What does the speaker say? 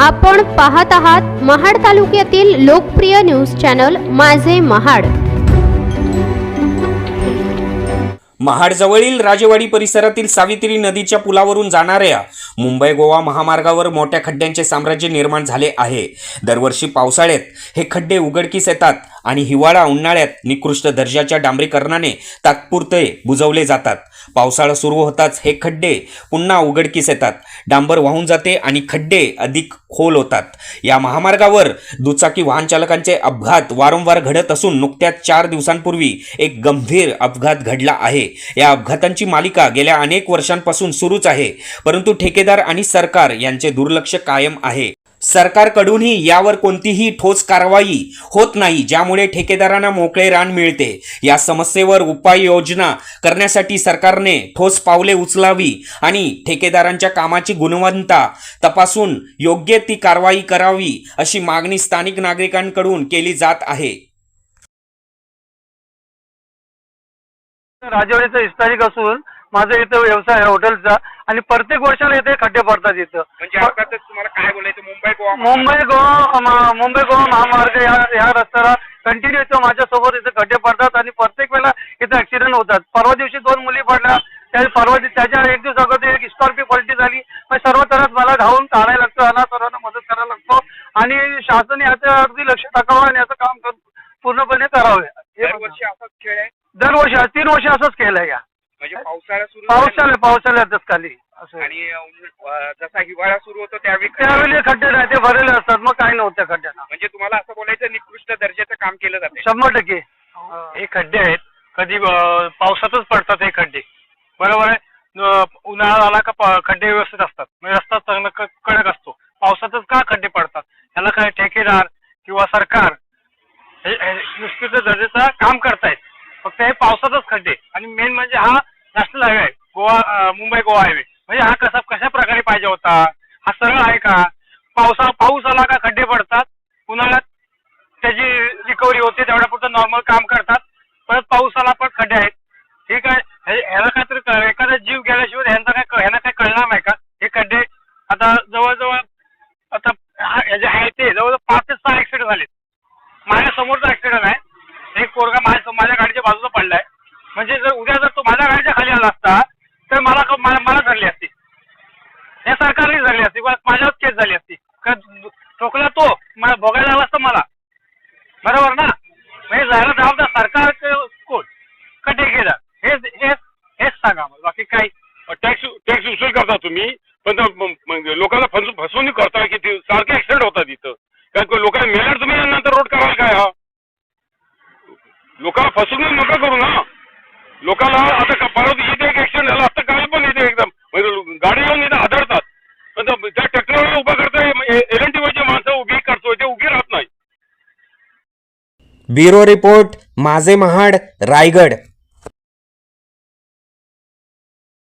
आपण पाहत आहात महाड तालुक्यातील लोकप्रिय न्यूज चॅनल माझे महाड. महाडजवळील राजेवाडी परिसरातील सावित्री नदीच्या पुलावरून जाणाऱ्या मुंबई गोवा महामार्गावर मोठ्या खड्ड्यांचे साम्राज्य निर्माण झाले आहे. दरवर्षी पावसाळ्यात हे खड्डे उघडकीस येतात आणि हिवाळा उन्हाळ्यात निकृष्ट दर्जाच्या डांबरीकरणाने तात्पुरते बुजवले जातात. पावसाळा सुरू होताच हे खड्डे पुन्हा उघडकीस येतात. डांबर वाहून जाते आणि खड्डे अधिक खोल होतात. या महामार्गावर दुचाकी वाहन चालकांचे अपघात वारंवार घडत असून नुकत्याच चार दिवसांपूर्वी एक गंभीर अपघात घडला आहे. या अपघातांची मालिका गेल्या अनेक वर्षांपासून सुरूच आहे परंतु ठेकेदार आणि सरकार यांचे दुर्लक्ष कायम आहे. सरकारकडूनही यावर कोणतीही ठोस कारवाई होत नाही ज्यामुळे ठेकेदारांना मोकळे रान मिळते. या समस्येवर उपाययोजना करण्यासाठी सरकारने ठोस पावले उचलावी आणि ठेकेदारांच्या कामाची गुणवत्ता तपासून योग्य ती कारवाई करावी अशी मागणी स्थानिक नागरिकांकडून केली जात आहे. राजवाड्याचं स्थानिक असून माझा इथं व्यवसाय आहे हॉटेलचा आणि प्रत्येक वर्षाला इथे खड्डे पडतात इथं. म्हणजे अर्थातच तुम्हाला काय बोलायचं? मुंबई गोवा मुंबई गोवा म- मुंबई गोवा महामार्ग या या रस्त्याला कंटिन्यू इथं माझ्यासोबत इथे खड्डे पडतात आणि प्रत्येक वेळेला इथे ऍक्सिडेंट होतात. परवा दिवशी दोन मुली पडल्या. त्या परवा दिवशी त्याच्या एक दिवस अगोदर एक स्कॉर्पिओ पलटी झाली. मग सर्व तरच मला धावून काढायला लागतं आणि सर्वांना मदत करायला लागतो. आणि शासन याचं अगदी लक्ष टाकावं आणि याचं काम कर- पूर्णपणे करावे. हे दरवर्षी असाच खेळ आहे? दरवर्षी तीन वर्ष असंच केलंय या. म्हणजे पावसाळा सुरू पावसाळ्या पावसाळ्यातच खाली असं. आणि अं, जसा हिवाळा सुरू होतो त्यावेळी त्यावेळी खड्डे नाही ते भरलेले असतात मग काही नव्हतं त्या खड्ड्यांना. म्हणजे तुम्हाला असं बोलायचं निकृष्ट दर्जाचं काम केलं जाते. शंभर टक्के. हे. खड्डे आहेत. कधी अं, पावसातच पडतात हे खड्डे. बरोबर आहे? अं, उन्हाळा आला का प- खड्डे व्यवस्थित असतात. म्हणजे रस्ता चांगला क- कडक असतो. पावसातच का खड्डे पडतात? ह्याला काय ठेकेदार किंवा सरकार हे हे निष्कृत दर्जाचं काम करतायत. फक्त हे पावसातच खड्डे. आणि मेन म्हणजे हा national highway Goa Mumbai Goa highway म्हणजे हा कसा कशा प्रकारे पाहिजे होता? हा सरळ आहे का? पावसा पाऊस आला का खड्डे पडतात? उन्हाळ्यात त्याची रिकव्हरी होते तेवढ्या पुढचं नॉर्मल काम करतात. परत पाऊस आला पण खड्डे आहेत. ठीक आहे? ह्याला काहीतरी एखादा जीव गेल्याशिवाय ह्यांचा काय ह्यांना काय कळणार नाही का? हे खड्डे आता जवळजवळ आता जे आहे ते जवळजवळ पाच ते सहा ऍक्सिडेंट झाले माझ्या समोरचा ऍक्सिडेंट आहे. एक पोरगा माझ्या माझ्या गाडीच्या बाजूला पडलाय. म्हणजे जर उद्या जर झाला असता तर मला मला धरली असती. हे सरकारने झाली असती माझ्यावर केस झाली असती. का ठोकला तो मला भोगायला आला असतं मला. बरोबर ना? म्हणजे जायला जबाबदार सरकार कोण? का ठेकेदार? हेच हेच हेच सांगा मला बाकी काही टॅक्स टॅक्स वसूल करता तुम्ही पण त्या लोकांना फसवून फसवणूक करता की सारखे ऍक्सिडेंट होतात इथं. कारण लोकांना मेल्यावर तुम्ही नंतर रोड करायला काय हा? लोकांना फसवणूक नका करू ना. लोकांना आता का- परत इथे एक ऍक्सिडेंट झाला आता काल पण इथे एकदम. म्हणजे गाडी येऊन इथे आदळतात. पण त्या- ट्रॅक्टरवर उभा करता एल एन टी माणसं उभी करतो ते उभी राहत नाही. ब्युरो रिपोर्ट माझे महाड रायगड.